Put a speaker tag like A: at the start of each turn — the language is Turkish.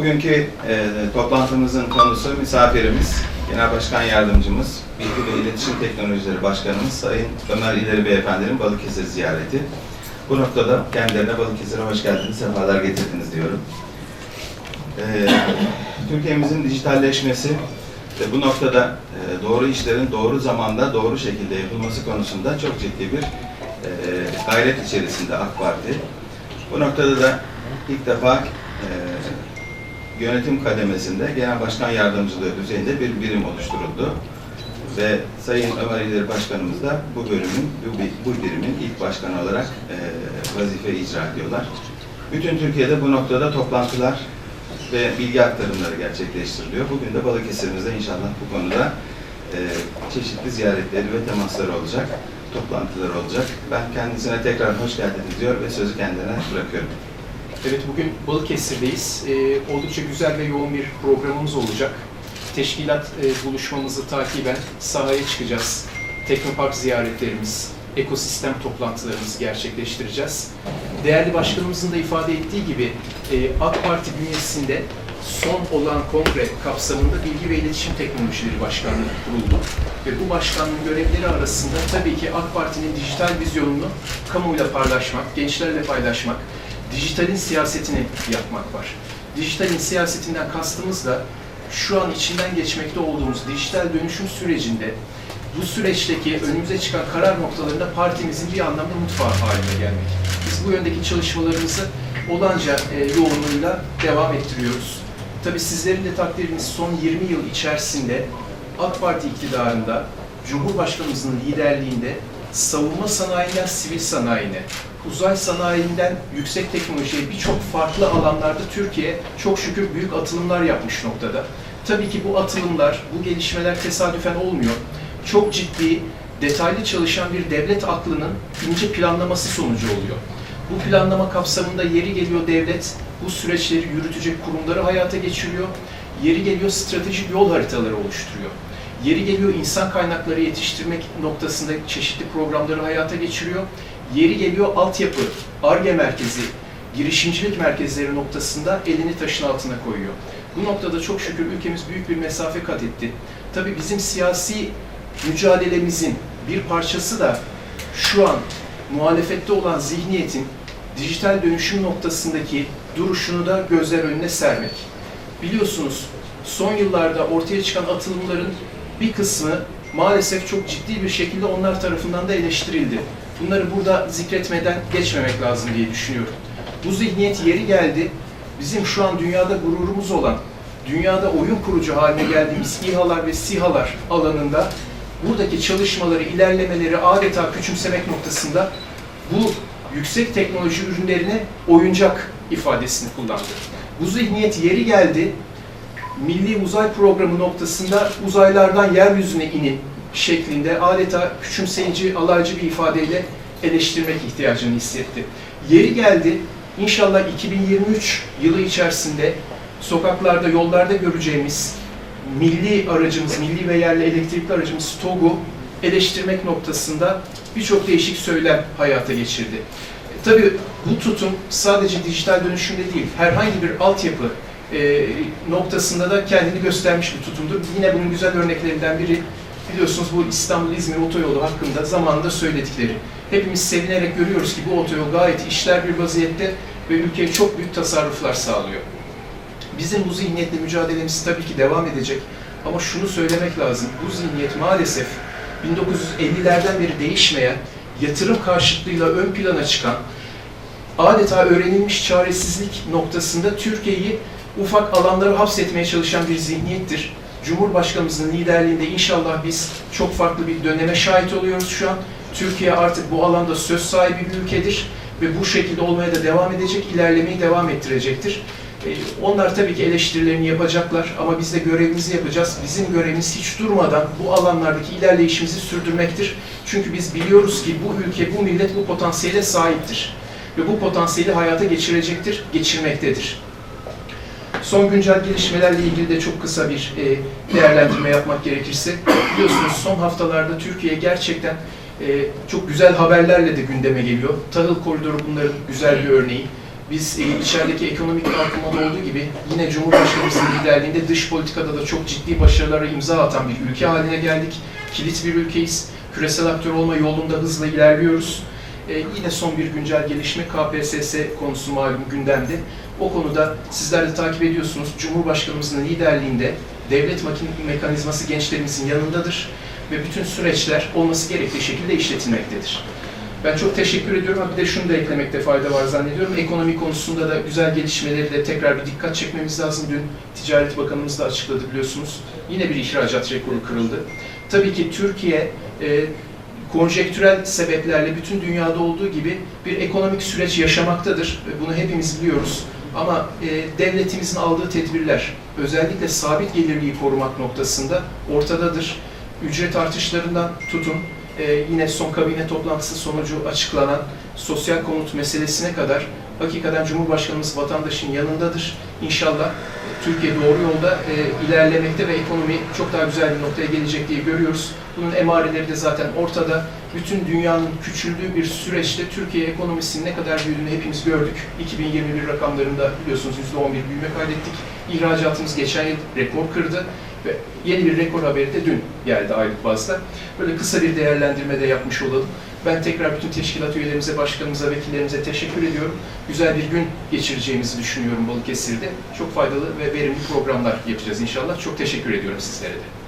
A: Bugünkü e, toplantımızın konusu misafirimiz, Genel Başkan Yardımcımız, Bilgi ve İletişim Teknolojileri Başkanımız Sayın Ömer İleri Beyefendi'nin Balıkesir ziyareti. Bu noktada kendilerine Balıkesir'e hoş geldiniz, sefalar getirdiniz diyorum. E, Türkiye'mizin dijitalleşmesi ve bu noktada e, doğru işlerin doğru zamanda, doğru şekilde yapılması konusunda çok ciddi bir e, gayret içerisinde AK Parti. Bu noktada da ilk defa e, yönetim kademesinde Genel Başkan Yardımcılığı düzeyinde bir birim oluşturuldu. Ve Sayın Ömer İleri Başkanımız da bu bölümün, bu, bu birimin ilk başkanı olarak e, vazife icra ediyorlar. Bütün Türkiye'de bu noktada toplantılar ve bilgi aktarımları gerçekleştiriliyor. Bugün de Balıkesir'imizde inşallah bu konuda e, çeşitli ziyaretleri ve temasları olacak, toplantıları olacak. Ben kendisine tekrar hoş geldiniz diyor ve sözü kendine bırakıyorum.
B: Evet bugün Balıkesir'deyiz. Ee, oldukça güzel ve yoğun bir programımız olacak. Teşkilat e, buluşmamızı takiben sahaya çıkacağız. Teknopark ziyaretlerimiz, ekosistem toplantılarımızı gerçekleştireceğiz. Değerli başkanımızın da ifade ettiği gibi e, AK Parti bünyesinde son olan kongre kapsamında Bilgi ve İletişim Teknolojileri Başkanlığı kuruldu. Ve bu başkanlığın görevleri arasında tabii ki AK Parti'nin dijital vizyonunu kamuyla paylaşmak, gençlerle paylaşmak, dijitalin siyasetini yapmak var. Dijitalin siyasetinden kastımız da şu an içinden geçmekte olduğumuz dijital dönüşüm sürecinde bu süreçteki önümüze çıkan karar noktalarında partimizin bir anlamda mutfağı haline gelmek. Biz bu yöndeki çalışmalarımızı olanca e, yoğunluğuyla devam ettiriyoruz. Tabii sizlerin de takdiriniz son 20 yıl içerisinde AK Parti iktidarında Cumhurbaşkanımızın liderliğinde savunma sanayinden sivil sanayine, uzay sanayinden yüksek teknolojiye birçok farklı alanlarda Türkiye çok şükür büyük atılımlar yapmış noktada. Tabii ki bu atılımlar, bu gelişmeler tesadüfen olmuyor. Çok ciddi, detaylı çalışan bir devlet aklının ince planlaması sonucu oluyor. Bu planlama kapsamında yeri geliyor devlet bu süreçleri yürütecek kurumları hayata geçiriyor. Yeri geliyor stratejik yol haritaları oluşturuyor. Yeri geliyor insan kaynakları yetiştirmek noktasında çeşitli programları hayata geçiriyor. Yeri geliyor altyapı, ARGE merkezi, girişimcilik merkezleri noktasında elini taşın altına koyuyor. Bu noktada çok şükür ülkemiz büyük bir mesafe kat etti. Tabii bizim siyasi mücadelemizin bir parçası da şu an muhalefette olan zihniyetin dijital dönüşüm noktasındaki duruşunu da gözler önüne sermek. Biliyorsunuz son yıllarda ortaya çıkan atılımların bir kısmı maalesef çok ciddi bir şekilde onlar tarafından da eleştirildi. Bunları burada zikretmeden geçmemek lazım diye düşünüyorum. Bu zihniyet yeri geldi. Bizim şu an dünyada gururumuz olan, dünyada oyun kurucu haline geldiğimiz İHA'lar ve SİHA'lar alanında buradaki çalışmaları, ilerlemeleri adeta küçümsemek noktasında bu yüksek teknoloji ürünlerine oyuncak ifadesini kullandı. Bu zihniyet yeri geldi, Milli Uzay Programı noktasında uzaylardan yeryüzüne inin şeklinde adeta küçümseyici, alaycı bir ifadeyle eleştirmek ihtiyacını hissetti. Yeri geldi, inşallah 2023 yılı içerisinde sokaklarda, yollarda göreceğimiz milli aracımız, milli ve yerli elektrikli aracımız TOG'u eleştirmek noktasında birçok değişik söylem hayata geçirdi. E, tabii bu tutum sadece dijital dönüşümde değil, herhangi bir altyapı e, noktasında da kendini göstermiş bir tutumdur. Yine bunun güzel örneklerinden biri biliyorsunuz bu İstanbul-İzmir otoyolu hakkında zamanında söyledikleri. Hepimiz sevinerek görüyoruz ki bu otoyol gayet işler bir vaziyette ve ülkeye çok büyük tasarruflar sağlıyor. Bizim bu zihniyetle mücadelemiz tabii ki devam edecek. Ama şunu söylemek lazım, bu zihniyet maalesef 1950'lerden beri değişmeyen, yatırım karşıtlığıyla ön plana çıkan, adeta öğrenilmiş çaresizlik noktasında Türkiye'yi ufak alanlara hapsetmeye çalışan bir zihniyettir. Cumhurbaşkanımızın liderliğinde inşallah biz çok farklı bir döneme şahit oluyoruz şu an. Türkiye artık bu alanda söz sahibi bir ülkedir ve bu şekilde olmaya da devam edecek, ilerlemeyi devam ettirecektir. Ee, Onlar tabii ki eleştirilerini yapacaklar ama biz de görevimizi yapacağız. Bizim görevimiz hiç durmadan bu alanlardaki ilerleyişimizi sürdürmektir. Çünkü biz biliyoruz ki bu ülke, bu millet bu potansiyele sahiptir. Ve bu potansiyeli hayata geçirecektir, geçirmektedir. Son güncel gelişmelerle ilgili de çok kısa bir e, değerlendirme yapmak gerekirse, biliyorsunuz son haftalarda Türkiye gerçekten e, çok güzel haberlerle de gündeme geliyor. Tahıl koridoru bunların güzel bir örneği. Biz e, içerideki ekonomik kalkınmada olduğu gibi yine Cumhurbaşkanımızın liderliğinde dış politikada da çok ciddi başarılara imza atan bir ülke haline geldik. Kilit bir ülkeyiz. Küresel aktör olma yolunda hızla ilerliyoruz. E, yine son bir güncel gelişme KPSS konusu malum gündemde. O konuda sizler de takip ediyorsunuz. Cumhurbaşkanımızın liderliğinde devlet mekanizması gençlerimizin yanındadır ve bütün süreçler olması gerektiği şekilde işletilmektedir. Ben çok teşekkür ediyorum bir de şunu da eklemekte fayda var zannediyorum. Ekonomi konusunda da güzel gelişmeleri de tekrar bir dikkat çekmemiz lazım. Dün Ticaret Bakanımız da açıkladı biliyorsunuz. Yine bir ihracat rekoru kırıldı. Tabii ki Türkiye e, konjektürel sebeplerle bütün dünyada olduğu gibi bir ekonomik süreç yaşamaktadır. Bunu hepimiz biliyoruz. Ama e, devletimizin aldığı tedbirler, özellikle sabit gelirliği korumak noktasında ortadadır. Ücret artışlarından tutun, e, yine son kabine toplantısı sonucu açıklanan sosyal konut meselesine kadar hakikaten Cumhurbaşkanımız vatandaşın yanındadır. İnşallah e, Türkiye doğru yolda e, ilerlemekte ve ekonomi çok daha güzel bir noktaya gelecek diye görüyoruz. Bunun emareleri de zaten ortada. Bütün dünyanın küçüldüğü bir süreçte Türkiye ekonomisinin ne kadar büyüdüğünü hepimiz gördük. 2021 rakamlarında biliyorsunuz %11 büyüme kaydettik. İhracatımız geçen yıl rekor kırdı ve yeni bir rekor haberi de dün geldi aylık bazda. Böyle kısa bir değerlendirme de yapmış olalım. Ben tekrar bütün teşkilat üyelerimize, başkanımıza, vekillerimize teşekkür ediyorum. Güzel bir gün geçireceğimizi düşünüyorum Balıkesir'de. Çok faydalı ve verimli programlar yapacağız inşallah. Çok teşekkür ediyorum sizlere de.